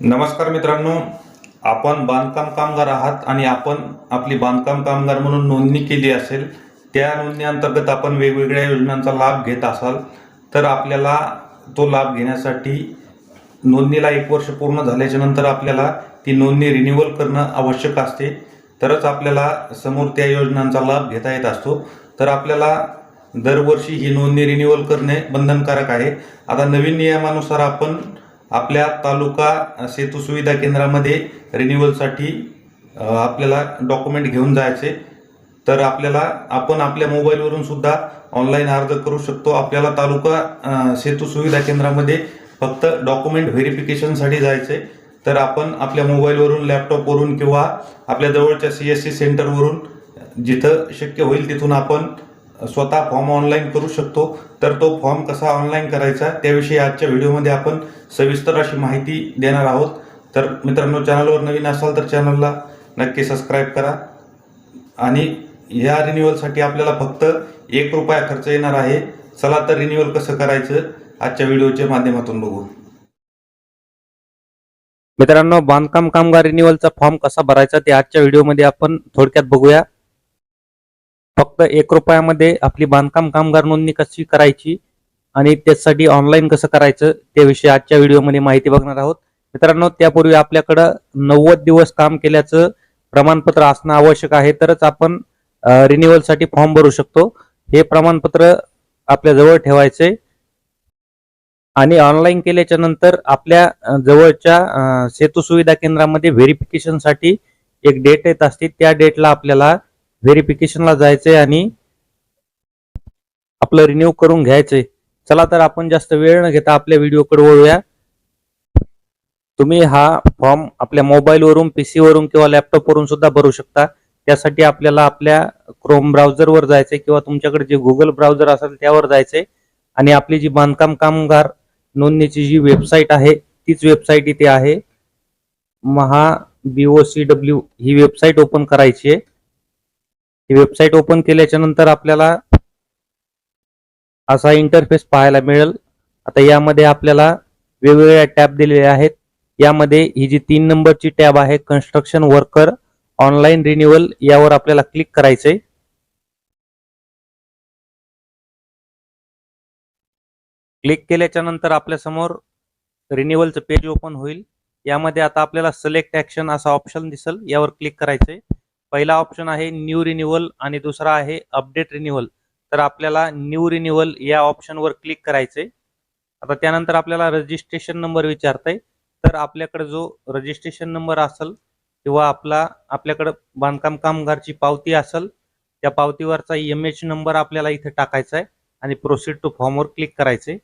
नमस्कार मित्रांनो आपण बांधकाम कामगार आहात आणि आपण आपली बांधकाम कामगार म्हणून नोंदणी केली असेल त्या नोंदणी अंतर्गत आपण वेगवेगळ्या योजनांचा लाभ घेत असाल तर आपल्याला तो लाभ घेण्यासाठी नोंदणीला एक वर्ष पूर्ण झाल्याच्यानंतर आपल्याला ती नोंदणी रिन्युअल करणं आवश्यक असते. तरच आपल्याला समोर त्या योजनांचा लाभ घेता येत असतो. तर आपल्याला दरवर्षी ही नोंदणी रिन्युअल करणे बंधनकारक आहे. आता नवीन नियमानुसार आपण आपल्या तालुका सेतू सुविधा केंद्रामध्ये रिन्युअलसाठी आपल्याला डॉक्युमेंट घेऊन जायचे. तर आपल्याला आपण आपल्या मोबाईलवरून सुद्धा ऑनलाईन अर्ज करू शकतो. आपल्याला तालुका सेतू सुविधा केंद्रामध्ये फक्त डॉक्युमेंट व्हेरिफिकेशनसाठी जायचे. तर आपण आपल्या मोबाईलवरून लॅपटॉपवरून किंवा आपल्या जवळच्या सी एस सी सेंटरवरून जिथं शक्य होईल तिथून आपण स्वतः फॉर्म ऑनलाईन करू शकतो. तर तो फॉर्म कसा ऑनलाईन करायचा त्याविषयी आजच्या व्हिडिओमध्ये आपण सविस्तर अशी माहिती देणार आहोत. तर मित्रांनो चॅनलवर नवीन असाल तर चॅनलला नक्की सबस्क्राईब करा. आणि ह्या रिन्युअलसाठी आपल्याला फक्त एक रुपया खर्च येणार आहे. चला तर रिन्युअल कसं करायचं आजच्या व्हिडिओच्या माध्यमातून बघू. मित्रांनो बांधकाम कामगार रिन्युअलचा फॉर्म कसा भरायचा ते आजच्या व्हिडिओमध्ये आपण थोडक्यात बघूया. फक्त एक रुपयामध्ये आपली बांधकाम कामगार नोंदणी कशी करायची आणि त्यासाठी ऑनलाईन कसं करायचं त्याविषयी आजच्या व्हिडिओमध्ये माहिती बघणार आहोत. मित्रांनो त्यापूर्वी आपल्याकडं नव्वद दिवस काम केल्याचं प्रमाणपत्र असणं आवश्यक आहे तरच आपण रिन्युअलसाठी फॉर्म भरू शकतो. हे प्रमाणपत्र आपल्या जवळ ठेवायचे. आणि ऑनलाईन केल्याच्यानंतर आपल्या जवळच्या सेतू सुविधा केंद्रामध्ये व्हेरिफिकेशनसाठी एक डेट येत असते. त्या डेटला आपल्याला व्हेरिफिकेशनला जायचंय आणि आपलं रिन्यू करून घ्यायचंय. चला तर आपण जास्त वेळ न घेता आपल्या व्हिडिओकडे वळूया. तुम्ही हा फॉर्म आपल्या मोबाईलवरून पीसी वरून किंवा लॅपटॉप वरून सुद्धा भरू शकता. त्यासाठी आपल्याला आपल्या क्रोम ब्राउझरवर जायचंय किंवा तुमच्याकडे जे गुगल ब्राउझर असेल त्यावर जायचंय. आणि आपली जी बांधकाम कामगार नोंदणीची जी वेबसाईट आहे तीच वेबसाईट इथे आहे. महा बीओसी डब्ल्यू ही वेबसाईट ओपन करायची आहे. ही वेबसाईट ओपन केल्याच्यानंतर आपल्याला असा इंटरफेस पाहायला मिळेल. आता यामध्ये आपल्याला वेगवेगळ्या टॅब दिलेल्या आहेत. यामध्ये ही जी तीन नंबरची टॅब आहे कन्स्ट्रक्शन वर्कर ऑनलाईन रिन्युअल यावर आपल्याला क्लिक करायचंय. क्लिक केल्याच्यानंतर आपल्यासमोर रिन्युअलचं पेज ओपन होईल. यामध्ये आता आपल्याला सिलेक्ट ऍक्शन असा ऑप्शन दिसेल. यावर क्लिक करायचंय. पहिला ऑप्शन आहे न्यू रिन्युअल आणि दुसरा आहे अपडेट रिन्युअल तर आपल्याला न्यू रिन्युअल या ऑप्शनवर क्लिक करायचंय. आता त्यानंतर आपल्याला रजिस्ट्रेशन नंबर विचारताय. तर आपल्याकडे जो रजिस्ट्रेशन नंबर असेल किंवा आपला आपल्याकडे बांधकाम कामगारची पावती असेल त्या पावतीवरचा एम एच नंबर आपल्याला इथे टाकायचा आहे आणि प्रोसीड टू फॉर्मवर क्लिक करायचे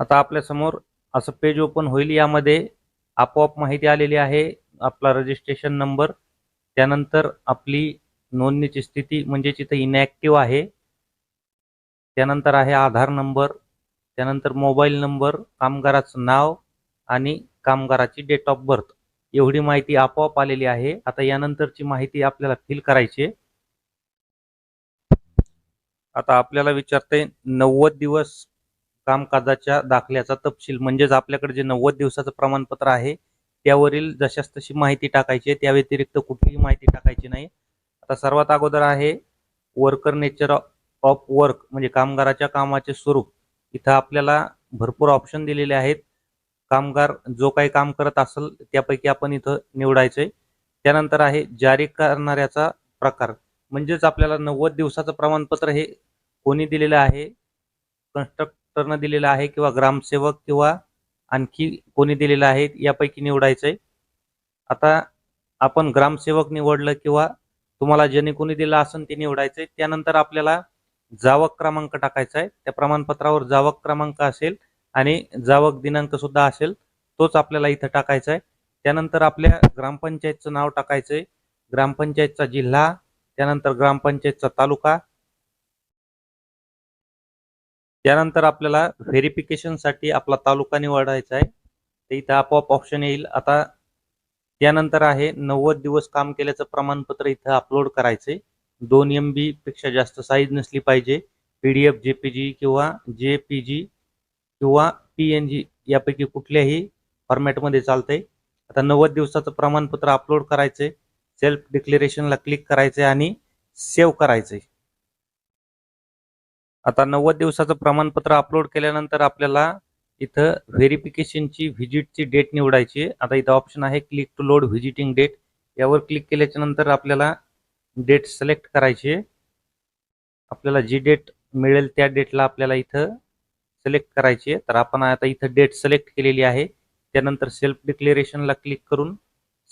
आता आपल्यासमोर असं पेज ओपन होईल. यामध्ये आपोआप माहिती आलेली आहे. आपला रजिस्ट्रेशन नंबर त्यानंतर आपली नोंदणीची स्थिती म्हणजे तिथं इनॅक्टिव्ह आहे. त्यानंतर आहे आधार नंबर त्यानंतर मोबाईल नंबर कामगाराचं नाव आणि कामगाराची डेट ऑफ बर्थ एवढी माहिती आपोआप आलेली आहे. आता यानंतरची माहिती आपल्याला फिल करायची आता आपल्याला विचारते नव्वद दिवस कामकाजाच्या दाखल्याचा तपशील. म्हणजेच आपल्याकडे जे नव्वद दिवसाचं प्रमाणपत्र आहे त्यावरील जशास तशी माहिती टाकायची आहे त्या व्यतिरिक्त कुठलीही माहिती टाकायची नाही. आता सर्वात अगोदर आहे वर्कर नेचर ऑफ वर्क म्हणजे कामगाराच्या कामाचे स्वरूप. इथं आपल्याला भरपूर ऑप्शन दिलेले आहेत. कामगार जो काही काम करत असेल त्यापैकी आपण इथं निवडायचंय. त्यानंतर आहे जारी करणाऱ्याचा प्रकार. म्हणजेच आपल्याला नव्वद दिवसाचं प्रमाणपत्र हे कोणी दिलेलं आहे? कन्स्ट्रक्टरनं दिलेलं आहे किंवा ग्रामसेवक किंवा आणखी कोणी दिलेलं आहे यापैकी निवडायचंय. आता आपण ग्रामसेवक निवडलं किंवा तुम्हाला ज्याने कोणी दिलं असेल ते निवडायचंय. त्यानंतर आपल्याला जावक क्रमांक टाकायचा आहे. त्या प्रमाणपत्रावर जावक क्रमांक असेल आणि जावक दिनांक सुद्धा असेल तोच आपल्याला इथं टाकायचा आहे. त्यानंतर आपल्या ग्रामपंचायतचं नाव टाकायचंय. ग्रामपंचायतचा जिल्हा त्यानंतर ग्रामपंचायतचा तालुका त्यानंतर आपल्याला व्हेरिफिकेशनसाठी आपला तालुका निवडायचा आहे. ते इथं आपोआप ऑप्शन येईल. आता त्यानंतर आहे नव्वद दिवस काम केल्याचं प्रमाणपत्र इथं अपलोड करायचे दोन एम बी पेक्षा जास्त साईज नसली पाहिजे. पीडीएफ जेपीजी किंवा जेपीजी किंवा पी एन जी यापैकी कुठल्याही फॉर्मॅटमध्ये चालतंय. आता नव्वद दिवसाचं प्रमाणपत्र अपलोड करायचंय. सेल्फ डिक्लेरेशनला क्लिक करायचंय आणि सेव्ह करायचंय. आता नव्वद दिवसाचं प्रमाणपत्र अपलोड केल्यानंतर आपल्याला इथं व्हेरिफिकेशनची व्हिजिटची डेट निवडायची आता इथं ऑप्शन आहे click to load visiting date यावर क्लिक केल्याच्यानंतर आपल्याला डेट सिलेक्ट करायची आपल्याला जी डेट मिळेल त्या डेटला आपल्याला इथं सिलेक्ट करायची तर आपण आता इथं डेट सिलेक्ट केलेली आहे. त्यानंतर सेल्फ डिक्लेरेशनला क्लिक करून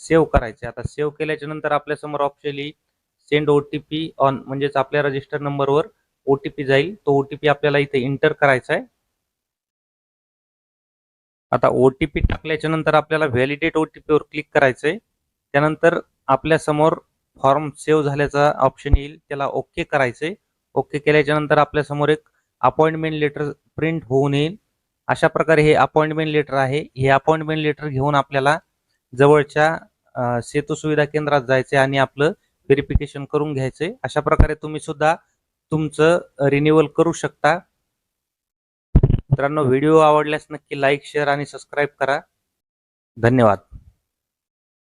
सेव्ह करायचे आता सेव्ह केल्याच्यानंतर आपल्यासमोर ऑप्शन येईल send O T P on म्हणजेच आपल्या रजिस्टर नंबरवर ओ टी पी जाईल. तो ओ टी पी आपल्याला इथे इंटर करायचा आहे. आता ओ टी पी टाकल्याच्या नंतर आपल्याला व्हॅलिडेट ओ टी पीवर क्लिक करायचं आहे. त्यानंतर आपल्यासमोर फॉर्म सेव्ह झाल्याचा ऑप्शन येईल. त्याला ओके करायचंय ओके केल्याच्यानंतर आपल्यासमोर एक अपॉइंटमेंट लेटर प्रिंट होऊन येईल. अशा प्रकारे हे अपॉइंटमेंट लेटर आहे. हे अपॉइंटमेंट लेटर घेऊन आपल्याला जवळच्या सेतू सुविधा केंद्रात जायचे आणि आपलं व्हेरिफिकेशन करून घ्यायचंय. अशा प्रकारे तुम्ही सुद्धा तुमचं रिन्युअल करू शकता. मित्रांनो व्हिडिओ आवडल्यास नक्की लाईक शेअर आणि सबस्क्राईब करा. धन्यवाद.